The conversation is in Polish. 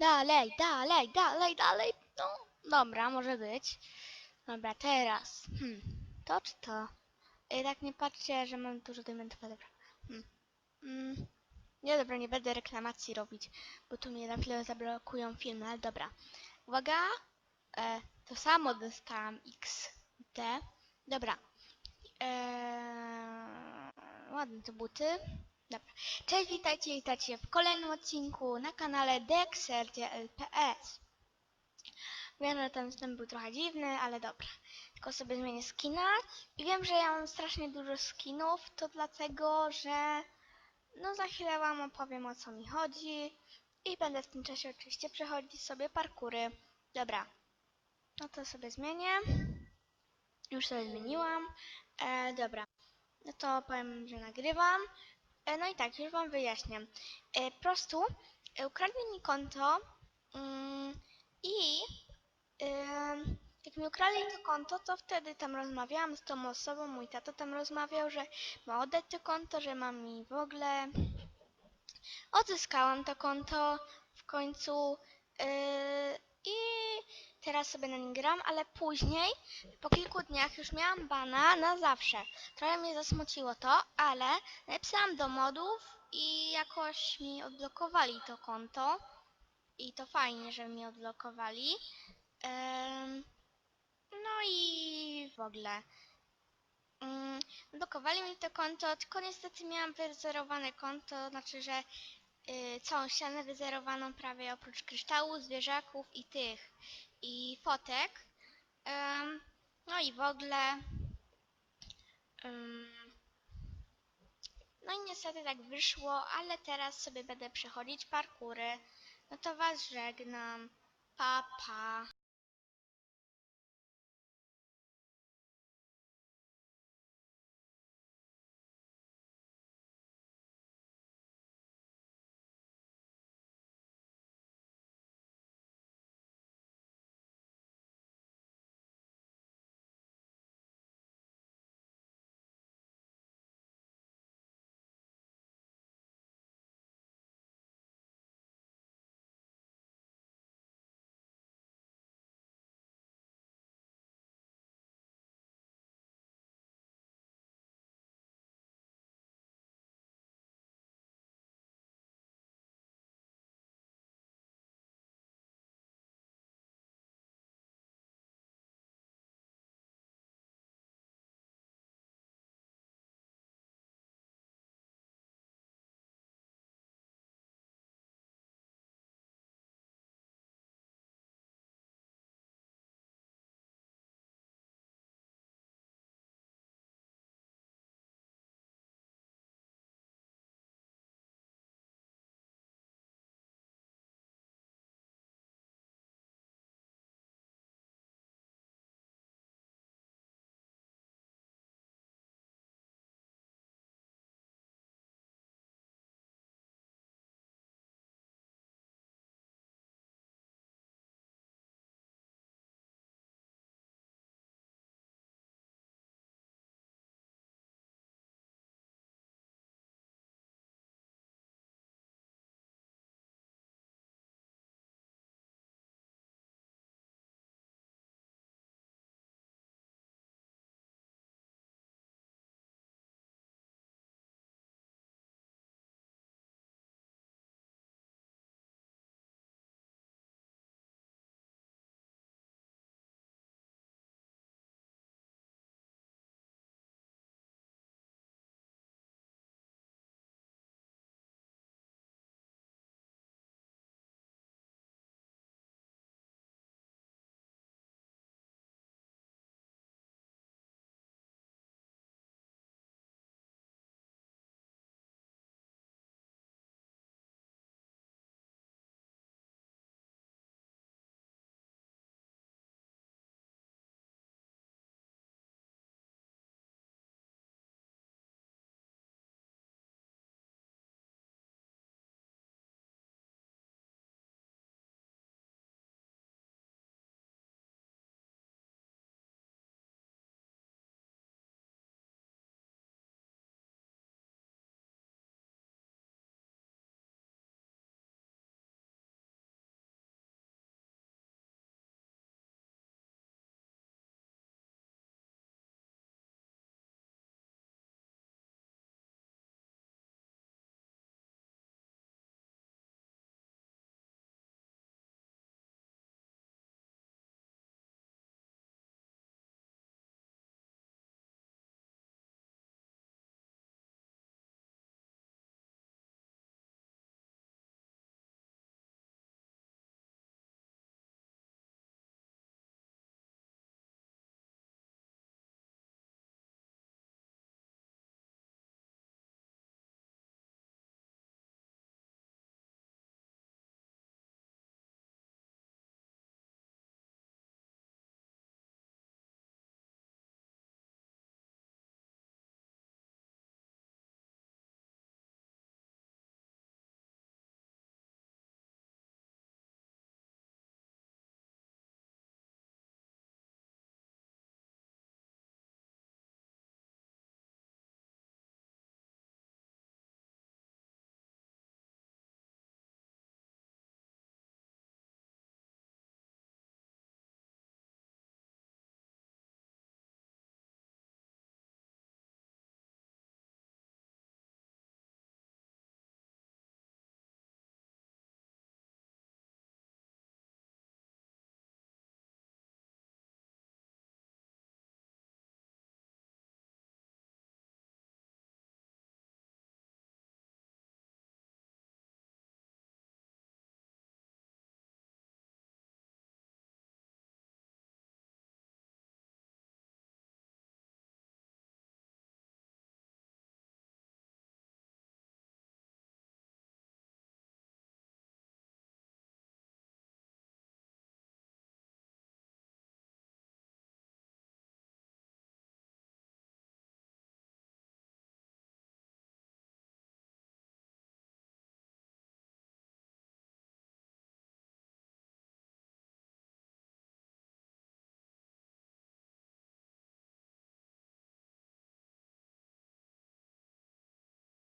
Dalej, dalej, dalej, dalej. No, dobra, może być. Dobra, teraz. Hmm, to czy to? I tak nie patrzcie, że mam dużo diamentów, dobra. Hmm. Mm. Nie, dobra, nie będę reklamacji robić, bo tu mnie na chwilę zablokują filmy, ale dobra. Uwaga, e, to samo dostałam XD. Dobra. Eee, ładne te buty. Dobra. Cześć, witajcie, witajcie w kolejnym odcinku na kanale DXRDLPS. Wiem, że ten wstęp był trochę dziwny, ale dobra. Tylko sobie zmienię skina. I wiem, że ja mam strasznie dużo skinów, to dlatego, że no za chwilę wam opowiem o co mi chodzi. I będę w tym czasie oczywiście przechodzić sobie parkury. Dobra. No to sobie zmienię. Już sobie zmieniłam. E, dobra. No to powiem, że nagrywam. E, no i tak, już wam wyjaśniam. E, po prostu e, ukradli mi konto mm, i jak mi ukradli to konto, to wtedy tam rozmawiałam z tą osobą, mój tato tam rozmawiał, że ma oddać to konto, że mam mi w ogóle... Odzyskałam to konto w końcu i teraz sobie na nim gram, ale później, po kilku dniach już miałam bana na zawsze. Trochę mnie zasmuciło to, ale napisałam do modów i jakoś mi odblokowali to konto. I to fajnie, że mi odblokowali. No i w ogóle. Mm, blokowali mi to konto, tylko niestety miałam wyzerowane konto, znaczy, że y, całą ścianę wyzerowaną prawie oprócz kryształu, zwierzaków i tych, i fotek. Em, no i w ogóle. em, no i niestety tak wyszło, ale teraz sobie będę przechodzić parkury. No to was żegnam. Pa, pa.